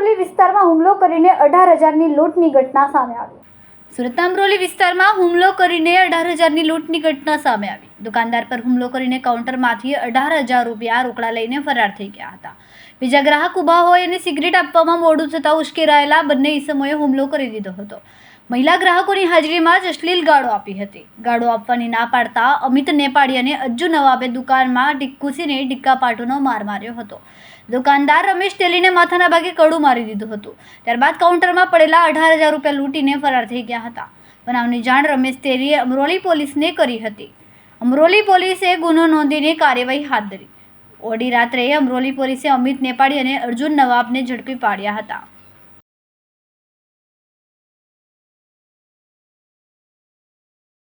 વિસ્તારમાં હુમલો કરીને અઢાર હજારની લૂંટની ઘટના સામે આવી. સુરત અમરોલી વિસ્તારમાં હુમલો કરીને અઢાર હજારની લૂંટની ઘટના સામે આવી. દુકાનદાર પર હુમલો કરીને કાઉન્ટરમાંથી અઢાર હજાર રૂપિયા રોકડા લઈને ફરાર થઈ ગયા હતા. બીજા ગ્રાહક ઊભા હોય અને સિગરેટ આપવામાં મોડું થતાં ઉશ્કેરાયેલા બંને ઈસમોએ હુમલો કરી દીધો હતો. મહિલા ગ્રાહકોની હાજરીમાં જ અશ્લીલ ગાળો આપી હતી. ગાળો આપવાની ના પાડતા અમિત નેપાળી અને અજ્જુ નવાબે દુકાનમાં ઘૂસીને ઢીક્કા પાટોનો માર માર્યો હતો. દુકાનદાર રમેશ તેલીને માથાના ભાગે કડું મારી દીધું હતું. ત્યારબાદ કાઉન્ટરમાં પડેલા અઢાર હજાર રૂપિયા લૂંટીને ફરાર થઈ ગયા હતા. બનાવની જાણ રમેશ તેલીએ અમરોલી પોલીસને કરી હતી. અમરોલી પોલીસે ગુનો નોંધીને કાર્યવાહી હાથ ધરી. ઓડી રાત્રે અમરોલી પોલીસે અમિત નેપાળી અને અર્જુન નવાબને ઝડપી પાડ્યા હતા.